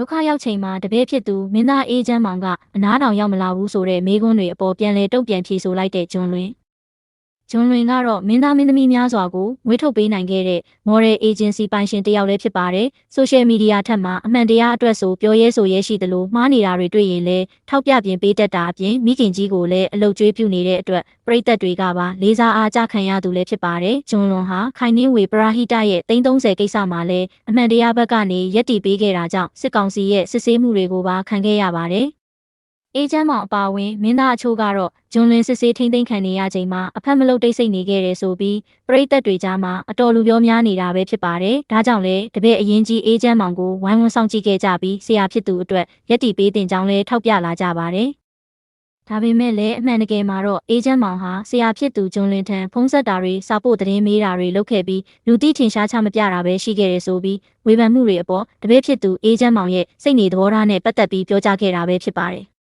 ဒုက္ခရောက်ချိန်မှာတပည့်ဖြစ်သူမင်းသားအေးချမ်းမောင်ကအနားတောင်ရောက်မလာဘူးဆိုတဲ့မေးခွန်းတွေအပေါ်ပြန်လဲတုံ့ပြန်ဖြေဆိုလိုက်တဲ့ဂျွန်လွင် ဂျွန်လွင်ကတော့မင်းသားမင်းသမီးများစွာကိုငွေထုတ်ပေးနိုင်ခဲ့တဲ့ model agency ပိုင်ရှင်တစ်ယောက်လည်းဖြစ်ပါတယ်။ social media ထက်မှာအမှန်တရားအတွက်ဆိုပြောရဲဆိုရဲရှိသလိုမှားနေတာတွေတွေ့ရင်လည်းထောက်ပြပြင်ပေးတတ်တာအပြင်မိခင်ကြီးကိုလည်းအလုတ်ကျွေးပြုနေတဲ့အတွက်ပရိသတ်တွေကပါလေးစားအားကြခံရသူလည်းဖြစ်ပါတယ်။ဂျွန်လွန်ဟာခိုင်နှင်းဝေပရာဟိတရဲ့330ကိစ္စမှာလည်းအမှန်တရားဘက်ကနေရက်တီပေးခဲ့တာကြောင့်စစ်ကောင်စီရဲ့စစ်ဆေးမှုတွေကိုပါခံခဲ့ရပါတယ်။ အေဂျင့်မောင်အပါအဝင်မင်းသားအချို့ကတော့ဂျွန်လင်းစစ်ဆေးထိမ့်သိမ်းခံနေရချိန်မှာအဖက်မလုပ်တိတ်ဆိတ်နေခဲ့တယ်ဆိုပြီးပရိသတ်တွေကြားမှာအတော်လူပြောများနေတာပဲဖြစ်ပါတယ်။ဒါကြောင့်လေတပည့်အရင်ကြီးအေဂျင့်မောင်ကိုဝိုင်းဝန်းဆောင်ကြည့်ခဲ့ကြပြီးဆရာဖြစ်သူအတွက်ရက်တီပေးတင်ကြောင်းလဲထောက်ပြလာကြပါတယ်။ဒါပေမဲ့လည်းအမှန်တကယ်မှာတော့အေဂျင့်မောင်ဟာဆရာဖြစ်သူဂျွန်လင်ထံဖုံးဆက်တာတွေစာပို့သတင်းမေးတာတွေလုပ်ခဲ့ပြီးလူသိထင်ရှားချမပြတာပဲရှိခဲ့တယ်ဆိုပြီးဝေဖန်မှုတွေအပေါ်တပည့်ဖြစ်သူအေဂျင့်မောင်ရဲ့စိတ်နေသဘောထားနဲ့ပတ်သက်ပြီးပြောကြားခဲ့တာပဲဖြစ်ပါတယ်